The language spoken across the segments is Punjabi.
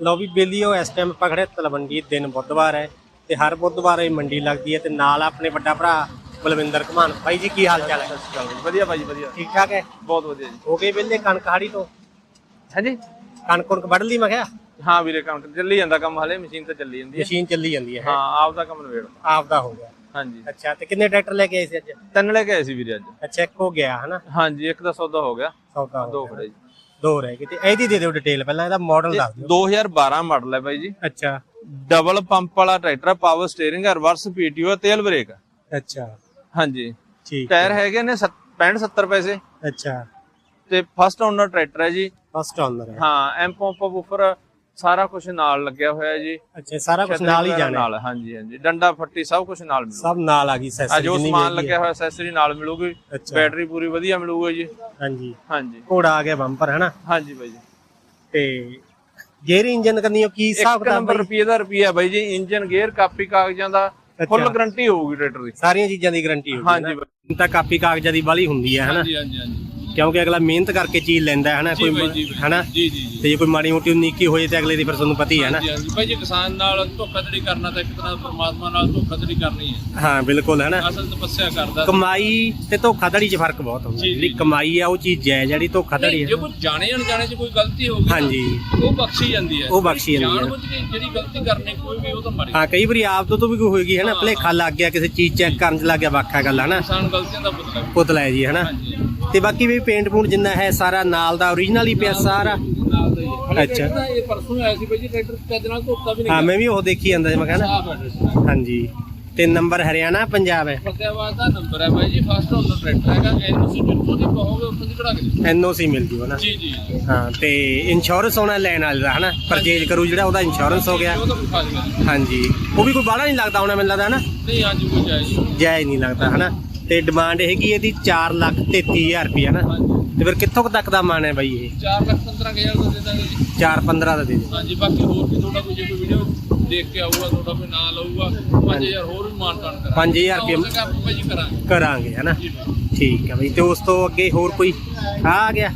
ਲਓ ਵੀ ਬੇਲੀਓ ਇਸ ਟਾਈਮ ਆਪਾਂ ਖੜੇ ਤਲਵੰਡੀ ਦਿਨ ਬੁੱਧਵਾਰ ਹੈ ਤੇ ਹਰ ਬੁੱਧਵਾਰ ਇਹ ਮੰਡੀ ਲੱਗਦੀ ਹੈ ਤੇ ਨਾਲ ਆਪਣੇ ਵੱਡਾ ਭਰਾ ਬਲਵਿੰਦਰ ਘਮਾਨ। ਬਾਈ ਜੀ ਕੀ ਹਾਲ ਚਾਲ ਹੈ? ਵਧੀਆ ਭਾਜੀ ਵਧੀਆ। ਠੀਕ ਠਾਕ ਹੈ? ਬਹੁਤ ਵਧੀਆ ਜੀ। ਹੋ ਗਏ ਵੇਲੇ ਕਣਕ ਹਾੜੀ ਤੋਂ? ਹਾਂਜੀ? ਕਣਕ ਕੁਣਕ ਵੱਢ ਲਈ ਮੈਂ ਕਿਹਾ? ਹਾਂ ਵੀਰੇ ਕੰਮ ਚੱਲੀ ਜਾਂਦਾ ਕੰਮ ਹਲੇ ਮਸ਼ੀਨ ਤੇ ਚੱਲੀ ਜਾਂਦੀ ਹੈ। ਮਸ਼ੀਨ ਚੱਲੀ ਜਾਂਦੀ ਹੈ ਹਾਂ? ਆਪ ਦਾ ਕੰਮ ਨਵੇੜ ਆਪ ਦਾ ਹੋ ਗਿਆ। ਹਾਂਜੀ। ਅੱਛਾ ਤੇ ਕਿੰਨੇ ਟਰੈਕਟਰ ਲੈ ਕੇ ਆਏ ਸੀ ਅੱਜ? ਤਿੰਨ ਲੈ ਕੇ ਆਏ ਸੀ ਵੀਰੇ ਅੱਜ। ਅੱਛਾ ਇੱਕ ਹੋ ਗਿਆ ਹਨਾ ਹਾਂਜੀ ਇੱਕ ਦਾ ਸੌਦਾ ਹੋ ਗਿਆ। ਸੌਦਾ ਹੋ ਦੋ ਗਿਆ। ਖੜੇ ਜੀ। ਦੋ ਰਹਿ ਗਏ ਤੇ ਇਹਦੀ ਦੇ ਦਿਓ ਡਿਟੇਲ ਪਹਿਲਾਂ ਇਹਦਾ ਮਾਡਲ ਦੱਸ ਦਿਓ। 2012 ਮਾਡਲ ਹੈ ਬਾਈ ਜੀ। ਅੱਛਾ। ਡਬਲ ਪੰਪ ਵਾਲਾ tractor power steering reverse PTO ਤੇਲ ਬ੍ਰੇਕ ਅੱਛਾ। ਹਾਂਜੀ। ਠੀਕ ਟਾਇਰ ਹੈਗੇ ਨੇ 65 70 ਪੈਸੇ। ਅੱਛਾ। ਤੇ ਫਸਟ ਓਨਰ ਟਰੈਕਟਰ ਹੈ ਜੀ। ਫਸਟ ਓਨਰ ਹੈ। ਹਾਂ ਐਮ ਪੰਪ ਬੂਫਰ ਸਾਰਾ ਕੁਝ ਨਾਲ ਲੱਗਿਆ ਹੋਇਆ ਜੀ। ਅੱਛਾ ਸਾਰਾ ਕੁਝ ਨਾਲ ਹੀ ਜਾਣਾ ਨਾਲ ਹਾਂਜੀ ਹਾਂਜੀ। ਡੰਡਾ ਫੱਟੀ ਸਭ ਕੁਝ ਨਾਲ ਮਿਲੂ ਸਭ ਨਾਲ ਆ ਗਈ ਸੈਸਰੀ ਜੋ ਸਮਾਨ ਲੱਗਿਆ ਹੋਇਆ ਐਕਸੈਸਰੀ ਨਾਲ ਮਿਲੂਗੀ। ਬੈਟਰੀ ਪੂਰੀ ਵਧੀਆ ਮਿਲੂਗੀ ਜੀ। ਹਾਂਜੀ। ਹਾਂਜੀ। ਘੋੜਾ ਆ ਗਿਆ ਬੰਪਰ ਹੈਨਾ? ਹਾਂਜੀ ਬਾਈ ਜੀ। ਤੇ ਗੇਅਰ ਇੰਜਨ ਕਰਨੀ ਕੀ ਹਿਸਾਬ ਕਿਤਾਬ ਨੰਬਰ? ਰੁਪਏ ਦਾ ਰੁਪਿਆ ਬਾਈ ਜੀ ਇੰਜਨ ਗੇਅਰ ਕਾਪੀ ਕਾਗਜ਼ਾਂ ਦਾ ਫੁੱਲ। ਗਾਰੰਟੀ ਹੋਊਗੀ ਟਰੈਕਟਰ ਦੀ। ਸਾਰੀਆਂ ਚੀਜ਼ਾਂ ਦੀ ਗਾਰੰਟੀ ਹੋਊਗੀ ਹਾਂਜੀ ਤਾਂ ਕਾਪੀ ਕਾਗਜ਼ਾਂ ਦੀ ਬਾਲੀ ਹੁੰਦੀ ਹੈ ਹੈਨਾ? ਹਾਂਜੀ ਹਾਂਜੀ ਹਾਂਜੀ। ਕਿਉਂਕਿ ਅਗਲਾ ਮਿਹਨਤ ਕਰਕੇ ਚੀਜ਼ ਲੈਂਦਾ ਹੈ ਹਨਾ? ਜੀ ਕੋਈ। ਹਨਾ? ਜੀ ਜੀ ਜੀ। ਤੇ ਜੇ ਕੋਈ ਮਾੜੀ ਮੋਟੀ ਉਨੀਕੀ ਹੋਏ ਤੇ ਅਗਲੇ ਦੀ ਫਿਰ ਤੁਹਾਨੂੰ ਪਤਾ ਹੀ ਹੈ ਨਾ? ਹਾਂਜੀ ਭਾਈ ਜੀ ਕਿਸਾਨ ਨਾਲ ਧੋਖਾਧੜੀ ਕਰਨਾ ਤਾਂ ਇੱਕ ਤਰ੍ਹਾਂ ਪਰਮਾਤਮਾ ਨਾਲ ਧੋਖਾਧੜੀ ਕਰਨੀ ਹੈ। ਹਾਂ ਬਿਲਕੁਲ ਹੈ ਨਾ ਅਸਲ ਤਪੱਸਿਆ ਕਰਦਾ। ਕਮਾਈ ਤੇ ਧੋਖਾਧੜੀ 'ਚ ਫ਼ਰਕ ਬਹੁਤ ਹੁੰਦਾ। ਜੀ, ਜਿਹੜੀ ਜੀ। ਕਮਾਈ ਆ ਉਹ ਚੀਜ਼ ਜਾਇਜ਼ ਜਿਹੜੀ ਧੋਖਾਧੜੀ ਨਹੀਂ, ਹੈ ਜੇ ਕੋਈ ਜਾਣੇ ਅਣਜਾਣੇ ਚ ਕੋਈ ਗਲਤੀ ਹੋ ਗਈ ਨਾ, ਹਾਂਜੀ। ਉਹ ਬਖਸ਼ੀ ਜਾਂਦੀ ਹੈ। ਉਹ ਬਖਸ਼ੀ ਜਾਂਦੀ ਹੈ। ਜਾਣ ਬੁੱਝ ਕੇ ਜਿਹੜੀ ਗਲਤੀ ਕਰਨੀ ਕੋਈ ਵੀ ਉਹ ਤਾਂ ਮਾੜੀ ਹਾਂ ਕਈ ਵਾਰੀ ਆਪ ਤੋਂ ਤੋਂ ਵੀ ਕੋਈ ਹੋਏਗੀ ਹੈ। ਨਾ ਭਲੇਖਾ ਲੱਗ ਗਿਆ ਕਿਸੇ ਚੀਜ਼ ਚੈੱਕ ਕਰਨ 'ਚ ਲੱਗ ਗਿਆ ਵਾਖਾ ਗੱਲ ਹੈ ਨਾ ਕਿਸਾਨ ਗਲਤੀਆਂ ਦਾ ਪੁਤਲਾ ਹੈ। ਪੁਤਲਾ ਹੈ ਜੀ ਹੈ ਨਾ ਹਾਂਜੀ। ਤੇ ਬਾਕੀ ਵੀ ਪੇਂਟ ਪੂੰਟ ਜਿੰਨਾ ਹੈ ਸਾਰਾ ਨਾਲ ਦਾ ਓਰੀਜਨਲ ਹੀ ਪਿਆ ਸਾਰਾ। ਨਾਲ ਦਾ ਹੀ ਹੈ। ਅੱਛਾ। ਇਹ ਪਰਸੋਂ ਆਇਆ ਸੀ ਭਾਈ ਜੀ ਟਰੈਕਟਰ ਚੱਜ ਨਾਲ ਧੋਤਾ ਵੀ ਨਹੀਂ ਹਾਂ ਮੈਂ ਵੀ ਉਹ ਦੇਖੀ ਜਾਂਦਾ ਸੀ ਮੈਂ ਕਹਿੰਦਾ ਸਾਫ਼ ਹੈ ਟਰੈਕਟਰ। ਹਾਂਜੀ। ਤੇ ਨੰਬਰ ਹਰਿਆਣਾ ਪੰਜਾਬ ਹੈ। ਫਤਿਆਬਾਦ ਦਾ ਨੰਬਰ ਹੈ ਭਾਈ ਜੀ ਫਸਟ ਓਨਰ ਟਰੈਕਟਰ ਹੈਗਾ ਐਨਓਸੀ ਜਿੱਥੋਂ ਦੀ ਕਹੋਗੇ ਉੱਥੋਂ ਦੀ ਕਢਾ ਕੇ ਦਿਓ। ਐਨਓਸੀ ਮਿਲ ਜੂ ਹੈ ਨਾ। ਜੀ ਜੀ ਹਾਂ ਤੇ ਇੰਸ਼ੋਰੈਂਸ ਹੋਣਾ ਲੈਣ ਵਾਲੇ ਦਾ ਹਨਾ? ਪਰਚੇਜ ਕਰੂ ਜਿਹੜਾ ਉਹਦਾ ਇੰਸ਼ੋਰੈਂਸ ਹੋ ਗਿਆ। ਉਹ ਤਾਂ ਹਾਂਜੀ। ਉਹ ਵੀ ਕੋਈ ਬਾਹਲਾ ਨਹੀਂ ਲੱਗਦਾ ਹੋਣਾ ਮੈਨੂੰ ਲੱਗਦਾ ਹਨਾ? ਨਹੀਂ ਹਾਂਜੀ ਕੋਈ ਜਾਇਜ਼ ਨਹੀਂ। ਜਾਇਜ਼ ਨਹੀਂ ਲੱਗਦਾ ਹਨਾ? ਤੇ ਡਿਮਾਂਡ ਹੈਗੀ ਇਹਦੀ 4 ਲੱਖ 33000 ਰੁਪਏ ਹਾਂਜੀ। ਤੇ ਫਿਰ ਕਿੱਥੋਂ ਕੁ ਤੱਕ ਦਾ ਮਾਨ ਹੈ ਬਾਈ ਇਹ? 4 ਲੱਖ 15 ਹਜ਼ਾਰ ਦਾ ਦੇ ਦਾਂਗੇ ਜੀ। 4 15 ਦਾ ਦੇ ਦੇ ਹਾਂਜੀ ਬਾਕੀ ਹੋਰ ਵੀ ਤੁਹਾਡਾ ਕੋਈ ਜੇ ਕੋਈ ਵੀਡੀਓ ਦੇਖ ਕੇ ਆਊਗਾ ਤੁਹਾਡਾ ਕੋਈ ਨਾਂ ਲਊਗਾ 5000 ਹੋਰ ਵੀ ਮਾਨ ਤਾਨ ਕਰਾਂਗੇ। 5000 ਰੁਪਏ ਆਪਾਂ ਕਰਾਂਗੇ। ਕਰਾਂਗੇ ਹਨਾ ਜੀ ਬਾਈ। ਠੀਕ ਹੈ ਬਾਈ ਤੇ ਉਸ ਤੋਂ ਅੱਗੇ ਹੋਰ ਕੋਈ? ਆ ਗਿਆ।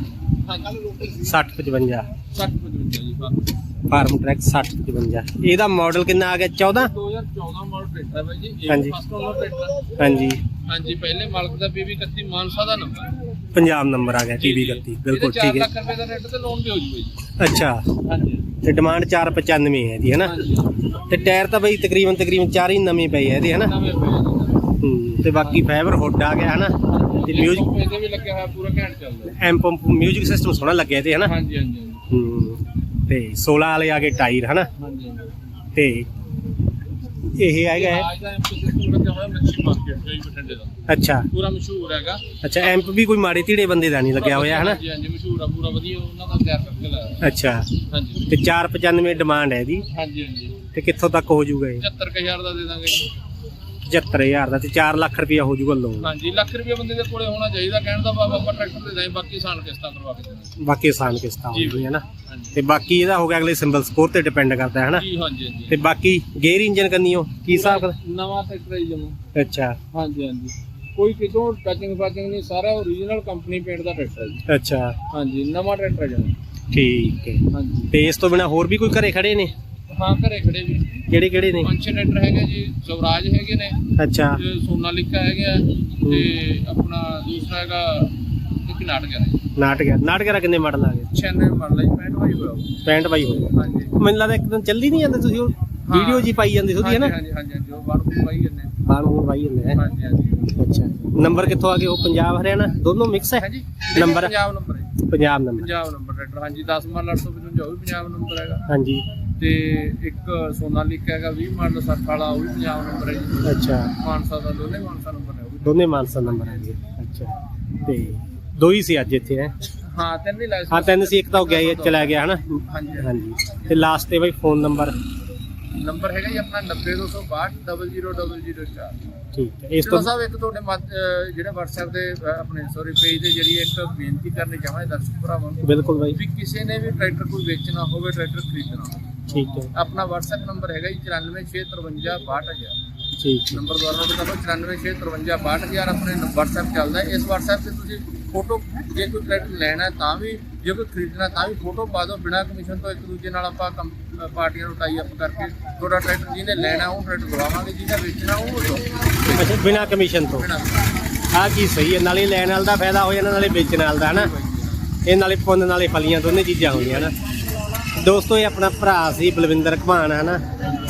ਹਾਂਜੀ। 60 55 60 55 ਜੀ ਬਾਕੀ। ਫਾਰਮ ਟਰੈਕ 60 55 ਇਹਦਾ ਮਾਡਲ ਕਿੰਨਾ ਆ ਗਿਆ? 14 2014 ਮਾਡਲ ਟਰੈਕਟਰ ਹੈ ਬਾਈ ਜੀ। ਇਹ ਹਾਂਜੀ। ਫਸਟ ਓਨਰ ਟਰੈਕਟਰ ਹਾਂਜੀ। ਹਾਂਜੀ ਪਹਿਲੇ ਮਾਲਕ ਦਾ ਬੀਬੀ 31 ਮਾਨਸਾ ਦਾ ਨੰਬਰ ਪੰਜਾਬ ਨੰਬਰ ਆ ਗਿਆ ਟੀਵੀ 31 ਬਿਲਕੁਲ ਠੀਕ 4 ਹੈ। ਲੱਖ ਰੁਪਏ ਦਾ ਰੇਟ ਤੇ ਲੋਨ ਵੀ ਹੋ ਜੂਗਾ ਜੀ ਅੱਛਾ। ਹਾਂਜੀ। ਤੇ ਡਿਮਾਂਡ 495 ਹੈ ਦੀ ਹੈਨਾ? ਹਾਂਜੀ। ਤੇ ਟਾਇਰ ਤਾਂ ਬਈ ਤਕਰੀਬਨ ਤਕਰੀਬਨ ਚਾਰ ਹੀ ਨਵੇਂ ਪਏ ਆ ਇਹਦੇ ਹਨਾ? ਨਵੇਂ ਪਏ ਜੀ ਹੂੰ, ਤੇ ਬਾਕੀ ਫਾਈਬਰ ਹੁੱਡ ਆ ਗਿਆ ਹਨਾ? ਤੇ ਮਿਊਜ਼ਿਕ ਇਹਦੇ ਵੀ ਲੱਗਿਆ ਹੋਇਆ ਪੂਰਾ ਘੈਂਟ ਚੱਲਦਾ। ਐਮ ਪੰਪ ਮਿਊਜ਼ਿਕ ਸਿਸਟਮ ਸੋਹਣਾ ਲੱਗਿਆ ਤੇ ਹਨਾ? ਹਾਂਜੀ ਹਾਂਜੀ ਹਾਂਜੀ। ਹੂੰ, ਤੇ 16 ਵਾਲੇ ਆ ਗਏ ਟਾਇਰ ਹਨਾ? ਹਾਂਜੀ ਤੇ ਇਹ ਹੈਗਾ ਹੈ- ਆਜ ਦਾ ਐਮਪੀ ਸਿਸਟਮ ਲੱਗਿਆ ਹੋਇਆ ਮੱਛੀ ਮਾਰਕੀਟ ਜੀ ਬਠਿੰਡੇ ਦਾ। ਅੱਛਾ। ਪੂਰਾ ਮਸ਼ਹੂਰ ਹੈਗਾ। ਅੱਛਾ ਐਂਪ ਵੀ ਕੋਈ ਮਾੜੇ ਧੀੜੇ ਬੰਦੇ ਦਾ ਨਹੀਂ ਲੱਗਿਆ ਹੋਇਆ ਹਨਾ? ਹਾਂਜੀ ਹਾਂਜੀ ਮਸ਼ਹੂਰ ਆ ਪੂਰਾ ਵਧੀਆ ਉਹਨਾਂ ਦਾ ਤਿਆਰ ਕਰਕੇ ਲਾਇਆ ਅੱਛਾ। ਹਾਂਜੀ। ਤੇ 495 ਡਿਮਾਂਡ ਹੈ ਇਹਦੀ। ਹਾਂਜੀ ਹਾਂਜੀ। ਤੇ ਕਿੱਥੋਂ ਤੱਕ ਹੋ ਜਾਊਗਾ ਇਹ? 75000 ਦਾ ਦੇ ਦਾਂਗੇ 75000 ਦਾ ਤੇ 4 ਲੱਖ ਰੁਪਇਆ ਹੋ ਜਾਊਗਾ ਲੋਨ ਹਾਂਜੀ ਲੱਖ ਰੁਪਏ ਬੰਦੇ ਦੇ ਕੋਲੇ ਹੋਣਾ ਚਾਹੀਦਾ ਕਹਿਣ ਦਾ ਬਾਬਾ ਆਪਾਂ ਟਰੈਕਟਰ ਦੇ ਦਾਂ ਬਾਕੀ ਸਾਨ ਕਿਸ਼ਤਾਂ ਕਰਵਾ ਕੇ ਦੇਣਾ। ਬਾਕੀ ਆਸਾਨ ਕਿਸ਼ਤਾਂ ਜੀ। ਹੋਣਗੀਆਂ ਨਾ। ਹਾਂਜੀ। ਤੇ ਬਾਕੀ ਇਹਦਾ ਹੋ ਗਿਆ ਅਗਲੇ ਸਿੰਬਲ ਸਕੋਰ ਤੇ ਡਿਪੈਂਡ ਕਰਦਾ ਹੈ ਹਨਾ? ਜੀ ਹਾਂਜੀ ਹਾਂਜੀ। ਤੇ ਬਾਕੀ ਗੇਅਰ ਇੰਜਨ ਕੰਨੀਓ ਕੀ ਹਿਸਾਬ? ਕਰ ਨਵਾਂ ਟਰੈਕਟਰ ਹੀ ਜਮਾ। ਅੱਛਾ। ਹਾਂਜੀ ਹਾਂਜੀ। ਕੋਈ ਕਿਤੋਂ ਟੱਚਿੰਗ ਫਾਚਿੰਗ ਨਹੀਂ ਸਾਰਾ ਓਰੀਜਨਲ ਕੰਪਨੀ ਪੇਂਟ ਦਾ ਟਰੈਕਟਰ ਹੈ ਜੀ। ਅੱਛਾ। ਹਾਂਜੀ ਨਵਾਂ ਟਰੈਕਟਰ ਜਮਾ ਠੀਕ ਹੈ। ਹਾਂਜੀ। ਤੇ ਇਸ ਤੋਂ ਬਿਨਾ ਹੋਰ ਵੀ ਕੋਈ ਘਰੇ ਖੜੇ ਨੇ? ਹਾਂ ਘਰੇ ਖੜੇ ਵੀ ਕਿਹੜੇ ਕਿਹੜੇ ਨੇ? ਪੰਜ ਛੇ ਟਰੈਕਟਰ ਹੈਗੇ ਜੀ ਸਵਰਾਜ ਹੈਗੇ ਨੇ ਅੱਛਾ। ਤੇ ਸੋਨਾਲਿਕਾ ਹੈਗਾ ਤੇ ਆਪਣਾ ਦੂਸਰਾ ਹੈਗਾ ਇੱਕ ਨਾਟਕ ਹੈ। ਨਾਟਕ ਨਾਟਕ ਦਾ ਕਿੰਨੇ ਮਾਡਲ ਆ ਗਏ? 96 ਮਾਡਲ ਹੈ 65 ਵਾਲੀ ਹੋਇਆ। 65 ਬਾਈ ਹੋਇਆ। ਹਾਂਜੀ। ਮੈਨੂੰ ਲੱਗਦਾ ਇੱਕ ਦਿਨ ਚੱਲੀ ਨਹੀਂ ਜਾਂਦੇ ਤੁਸੀਂ ਉਹ ਹਾਂ। ਵੀਡੀਓ ਜੀ ਪਾਈ ਜਾਂਦੀ ਉਹਦੀ ਹੈ ਨਾ? ਹਾਂਜੀ ਹਾਂਜੀ ਹਾਂਜੀ ਉਹ ਬਾਹਰ ਪਾਈ ਜੰਨੇ ਬਾਹਰ ਹੁਣ ਪਾਈ ਜਾਂਦੇ ਹੈ ਹਾਂਜੀ ਹਾਂਜੀ। ਅੱਛਾ। ਨੰਬਰ ਕਿੱਥੋਂ ਆ ਗਏ? ਉਹ ਪੰਜਾਬ ਹਰਿਆਣਾ? ਦੋਨੋਂ ਮਿਕਸ ਹੈ? ਹਾਂਜੀ number? Punjab number Punjab number Punjab number ਹਾਂਜੀ 10 ਮਾਡਲ 855 ਉਹ ਵੀ ਪੰਜਾਬ ਨੰਬਰ ਹੈਗਾ। ਹਾਂਜੀ। ਤੇ ਇੱਕ ਸੋਨਾਲਿਕਾ ਹੈਗਾ 20 ਮਾਡਲ 60 ਵਾਲਾ ਉਹ ਵੀ ਪੰਜਾਬ ਨੰਬਰ ਹੈ ਜੀ। ਅੱਛਾ। ਮਾਨਸਾ ਦਾ ਦੋਨੇ ਮਾਨਸਾ ਨੰਬਰ ਹੈ ਉਹ ਵੀ। ਦੋਨੇ ਮਾਨਸਾ ਨੰਬਰ ਹੈ ਜੀ। ਅੱਛਾ। ਤੇ ਦੋ ਹੀ ਸੀ ਅੱਜ ਇੱਥੇ ਹੈ? ਹਾਂ ਤਿੰਨ ਹੀ ਲਾਇਸੈਂਸ ਹਾਂ ਤਿੰਨ ਸੀ ਇੱਕ ਤਾਂ ਹੋ ਗਿਆ ਇਹ ਚਲਾ ਗਿਆ ਹਨਾ? ਹਾਂਜੀ। ਹਾਂਜੀ। ਤੇ ਲਾਸਟ ਤੇ ਬਾਈ ਫੋਨ ਨੰਬਰ ਨੰਬਰ ਹੈਗਾ ਜੀ ਆਪਣਾ 90262 00004 ਠੀਕ ਹੈ। ਇਸ ਤੋਂ ਸਾਹਿਬ ਇੱਕ ਤੁਹਾਡੇ ਮੱਧ- ਅਹ ਜਿਹੜੇ WhatsApp ਦੇ ਅਹ ਆਪਣੇ ਸੌਰੀ ਪੇਜ ਦੇ ਜਰੀਏ ਇੱਕ ਬੇਨਤੀ ਕਰਨੀ ਚਾਹਾਂਗੇ ਦਰਸ਼ਕ ਭਰਾਵਾਂ ਨੂੰ ਬਿਲਕੁਲ ਬਾਈ। ਵੀ ਕਿਸੇ ਨੇ ਵੀ ਟਰੈਕਟਰ ਕੋਈ ਵੇਚਣਾ ਹੋਵੇ ਟਰੈਕਟਰ ਖਰੀਦਣਾ ਹੋਵੇ। ਠੀਕ ਹੈ। ਆਪਣਾ WhatsApp ਨੰਬਰ ਹੈਗਾ ਜੀ 9465562000 ਠੀਕ ਨੰਬਰ ਦੁਬਾਰਾ ਨੋਟ ਕਰ ਲਓ 9465562000 ਆਪਣੇ WhatsApp ਚੱਲਦਾ ਇਸ WhatsApp ਤੇ ਤੁਸੀਂ ਫੋਟੋ ਜੇ ਕੋਈ ਟਰੈਕਟਰ ਲੈਣਾ ਤਾਂ ਵੀ ਜੇ ਕੋਈ ਖਰੀਦਣਾ ਤਾਂ ਵੀ ਫੋਟੋ ਪਾ ਦਿਓ। ਬਿਨਾਂ ਕਮਿਸ਼ਨ ਤੋਂ ਇੱਕ ਦੂਜੇ ਨਾਲ ਆਪਾਂ ਪਾਰਟੀਆਂ ਨੂੰ ਟਾਈ ਅਪ ਕਰਕੇ ਤੁਹਾਡਾ ਟਰੈਕਟਰ ਜਿਹਨੇ ਲੈਣਾ ਉਹ ਟਰੈਕਟਰ ਦਵਾਵਾਂਗੇ ਜਿਹਨੇ ਵੇਚਣਾ ਉਹ ਦੋ ਅੱਛਾ ਬਿਨਾਂ ਕਮਿਸ਼ਨ ਤੋਂ? ਆਹ ਕੀ ਸਹੀ ਹੈ? ਨਾਲੇ ਲੈਣ ਵਾਲ ਦਾ ਫਾਇਦਾ ਹੋ ਜਾਣਾ ਨਾਲੇ ਵੇਚਣ ਵਾਲ ਦਾ ਹਨਾ? ਇਹ ਨਾਲੇ ਪੁੰਨ ਨਾਲੇ ਫਲੀਆਂ ਦੋਨੇ ਚੀਜ਼ਾਂ ਹੁੰਦੀਆਂ ਨਾ ਦੋਸਤੋ ਇਹ ਆਪਣਾ ਭਰਾ ਸੀ ਬਲਵਿੰਦਰ ਘਮਾਨ ਹਨਾ?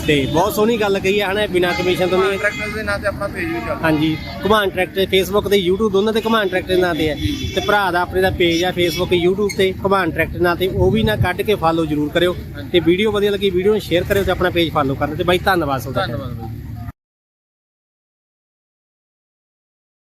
ਤੇ ਬਹੁਤ ਸੋਹਣੀ ਗੱਲ ਕਹੀ ਹੈ ਹਨਾ? ਬਿਨਾਂ ਕਮਿਸ਼ਨ ਤੋਂ ਨਹੀਂ। ਟਰੈਕਟਰ ਦੇ ਨਾਂ ਤੇ ਆਪਣਾ ਪੇਜ ਵੀ ਚੱਲਦਾ। ਹਾਂਜੀ ਘਮਾਨ ਟਰੈਕਟਰ ਫੇਸਬੁੱਕ ਤੇ YouTube ਦੋਨਾਂ ਤੇ ਘਮਾਨ ਟਰੈਕਟਰ ਨਾਂ ਤੇ ਹੈ। ਤੇ ਭਰਾ ਦਾ ਆਪਣੇ ਦਾ ਪੇਜ ਆ ਫੇਸਬੁੱਕ YouTube ਤੇ ਘਮਾਨ ਟਰੈਕਟਰ ਨਾਂ ਤੇ ਉਹ ਵੀ ਨਾ ਕੱਢ ਕੇ ਫਾਲੋ ਜ਼ਰੂਰ ਕਰਿਓ। ਤੇ ਵੀਡੀਓ ਵਧੀਆ ਲੱਗੀ ਵੀਡੀਓ ਨੂੰ ਸ਼ੇਅਰ ਕਰਿਓ ਤੇ ਆਪਣਾ ਪੇਜ ਫਾਲੋ ਕਰ ਲਿਓ। ਤੇ ਬਾਈ ਧੰਨਵਾਦ ਤੁਹਾਡਾ। ਧੰਨਵਾਦ